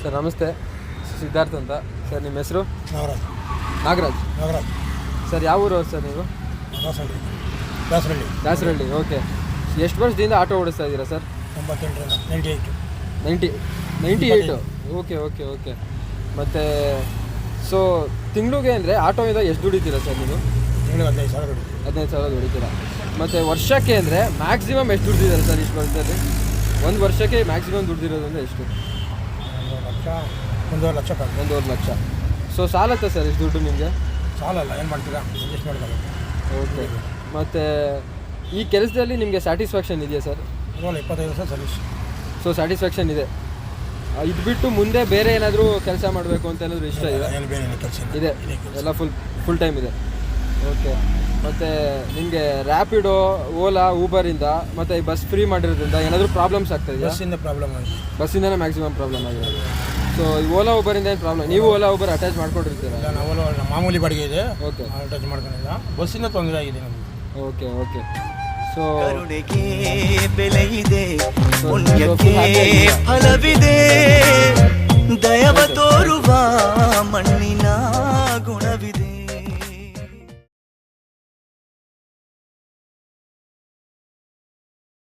Sir ನಮಸ್ತೆ. ಸಿದ್ಧಾರ್ಥ ಅಂತ. Sir ನಿಮ್ಮ ಹೆಸರು? ನಾಗರಾಜ್. ನಾಗರಾಜ್? ನಾಗರಾಜ್. ಸರ್ ಯಾವ ಊರು ಸರ್ ನೀವು? ದಾಸರಳ್ಳಿ. ದಾಸರಳ್ಳಿ. ದಾಸರಳ್ಳಿ ಓಕೆ. ಎಷ್ಟು ವರ್ಷದಿಂದ ಆಟೋ ಓಡಿಸ್ತಾ ಇದ್ದೀರಾ sir? ತೊಂಬತ್ತೆಂಟರಿಂದ ninety eight. Ninety ninety eight. Okay okay okay. ಮತ್ತು ಸೊ ತಿಂಗಳಿಗೆ ಅಂದರೆ ಆಟೋಯಿಂದ ಎಷ್ಟು ದುಡಿತೀರಾ ಸರ್ ನೀವು? ಹದಿನೈದು ಸಾವಿರ ದುಡೀತೀರಾ ಹದಿನೈದು ಸಾವಿರ ದುಡಿತೀರಾ. ಮತ್ತು ವರ್ಷಕ್ಕೆ ಅಂದರೆ ಮ್ಯಾಕ್ಸಿಮಮ್ ಎಷ್ಟು ದುಡ್ದಿದ್ದಾರೆ ಸರ್ ಇಷ್ಟು ವರ್ಷದಲ್ಲಿ? ಒಂದು ವರ್ಷಕ್ಕೆ ಮ್ಯಾಕ್ಸಿಮಮ್ ದುಡ್ದಿರೋದು ಅಂದರೆ ಎಷ್ಟು? ಒಂದೂವರೆ ಲಕ್ಷ ಕಟ್ಟು ಒಂದೂವರೆ ಲಕ್ಷ. ಸೊ ಸಾಲತ್ತೆ ಸರ್ ಇಷ್ಟು ದುಡ್ಡು ನಿಮಗೆ? ಸಾಲಲ್ಲ ಏನು ಮಾಡ್ತೀರಾ? ಅಡ್ಜಸ್ಟ್ ಓಕೆ ಮತ್ತು ಈ ಕೆಲಸದಲ್ಲಿ ನಿಮಗೆ ಸ್ಯಾಟಿಸ್ಫ್ಯಾಕ್ಷನ್ ಇದೆಯಾ ಸರ್? ಇಪ್ಪತ್ತೈದು ವರ್ಷ ಸರ್ವಿಸ್ ಸೊ ಸ್ಯಾಟಿಸ್ಫ್ಯಾಕ್ಷನ್ ಇದೆ. ಇದು ಬಿಟ್ಟು ಮುಂದೆ ಬೇರೆ ಏನಾದರೂ ಕೆಲಸ ಮಾಡಬೇಕು ಅಂತ ಏನಾದರೂ ಇಷ್ಟ ಇದೆ ಏನು ಬೇರೆ ಇದೆ. ಎಲ್ಲ ಫುಲ್ ಫುಲ್ ಟೈಮ್ ಇದೆ. ಓಕೆ ಮತ್ತು ನಿಮಗೆ ರ್ಯಾಪಿಡೋ ಓಲಾ ಊಬರಿಂದ ಮತ್ತು ಈ ಬಸ್ ಫ್ರೀ ಮಾಡಿರೋದ್ರಿಂದ ಏನಾದರೂ ಪ್ರಾಬ್ಲಮ್ಸ್ ಆಗ್ತಾ ಇದೆಯಾ ಬಸ್ಸಿಂದ ಪ್ರಾಬ್ಲಮ್ ಆಗಿದೆ ಬಸ್ಸಿಂದನೇ ಮ್ಯಾಕ್ಸಿಮಮ್ ಪ್ರಾಬ್ಲಮ್ ಆಗಿದೆ ಸೊ ಈ ಓಲಾ ಊಬರಿಂದ ಏನು ಪ್ರಾಬ್ಲಮ್ ನೀವು ಓಲಾ ಊಬರ್ ಅಟ್ಯಾಚ್ ಮಾಡ್ಕೊಂಡಿರ್ತೀರಾ ಇಲ್ಲ ನಾವು ಮಾಮೂಲಿ ಬಾಡಿಗೆ ಇದೆ ಓಕೆ ಟಚ್ ಮಾಡ್ಕೊಂಡಿಲ್ಲ ಬಸ್ಸಿಂದ ತೊಂದರೆ ಆಗಿದೆ ನಮಗೆ ಓಕೆ ಓಕೆ ಸೊ ಕರುಣೆಗೆ ಬೆಲೆ ಇದೆ ಪುಣ್ಯಕ್ಕೆ ಫಲವಿದೆ